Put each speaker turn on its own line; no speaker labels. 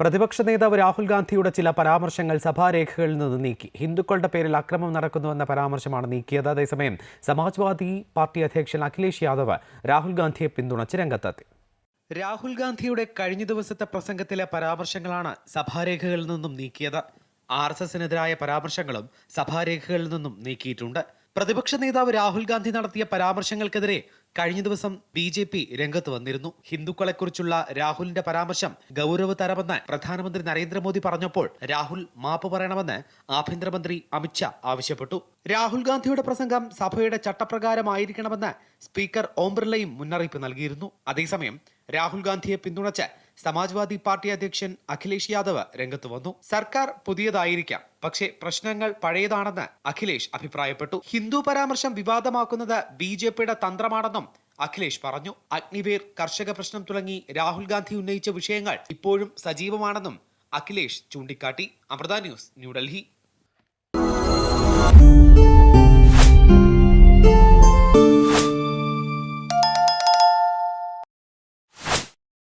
പ്രതിപക്ഷ നേതാവ് രാഹുൽ ഗാന്ധിയുടെ ചില പരാമർശങ്ങൾ സഭാരേഖകളിൽ നിന്ന് നീക്കി. ഹിന്ദുക്കളുടെ പേരിൽ അക്രമം നടക്കുന്നുവെന്ന പരാമർശമാണ് നീക്കിയത്. അതേസമയം സമാജ്വാദി പാർട്ടി അധ്യക്ഷൻ അഖിലേഷ് യാദവ് രാഹുൽ ഗാന്ധിയെ പിന്തുണച്ച് രംഗത്തെത്തി. രാഹുൽ ഗാന്ധിയുടെ കഴിഞ്ഞ ദിവസത്തെ പ്രസംഗത്തിലെ പരാമർശങ്ങളാണ് സഭാരേഖകളിൽ നിന്നും നീക്കിയത്. ആർ എസ് എസിനെതിരായ പരാമർശങ്ങളും സഭാരേഖകളിൽ നിന്നും നീക്കിയിട്ടുണ്ട്. പ്രതിപക്ഷ നേതാവ് രാഹുൽ ഗാന്ധി നടത്തിയ പരാമർശങ്ങൾക്കെതിരെ കഴിഞ്ഞ ദിവസം ബി ജെ പി രംഗത്ത് വന്നിരുന്നു. ഹിന്ദുക്കളെക്കുറിച്ചുള്ള രാഹുലിന്റെ പരാമർശം ഗൗരവതരമെന്ന് പ്രധാനമന്ത്രി നരേന്ദ്രമോദി പറഞ്ഞപ്പോൾ രാഹുൽ മാപ്പ് പറയണമെന്ന് ആഭ്യന്തരമന്ത്രി അമിത്ഷാ ആവശ്യപ്പെട്ടു. രാഹുൽ ഗാന്ധിയുടെ പ്രസംഗം സഭയുടെ ചട്ടപ്രകാരമായിരിക്കണമെന്ന് സ്പീക്കർ ഓം ബിർളയും മുന്നറിയിപ്പ് നൽകിയിരുന്നു. അതേസമയം രാഹുൽ ഗാന്ധിയെ പിന്തുണച്ച് സമാജ്വാദി പാർട്ടി അധ്യക്ഷൻ അഖിലേഷ് യാദവ് രംഗത്ത് വന്നു. സർക്കാർ പുതിയതായിരിക്കാം. പക്ഷേ പ്രശ്നങ്ങൾ പഴയതാണെന്ന് അഖിലേഷ് അഭിപ്രായപ്പെട്ടു. ഹിന്ദു പരാമർശം വിവാദമാക്കുന്നത് ബി ജെ പിയുടെ തന്ത്രമാണെന്നും അഖിലേഷ് പറഞ്ഞു. അഗ്നിവേർ കർഷക പ്രശ്നം തുടങ്ങി രാഹുൽ ഗാന്ധി ഉന്നയിച്ച വിഷയങ്ങൾ ഇപ്പോഴും സജീവമാണെന്നും അഖിലേഷ് ചൂണ്ടിക്കാട്ടി. അമൃത ന്യൂസ് ന്യൂഡൽഹി.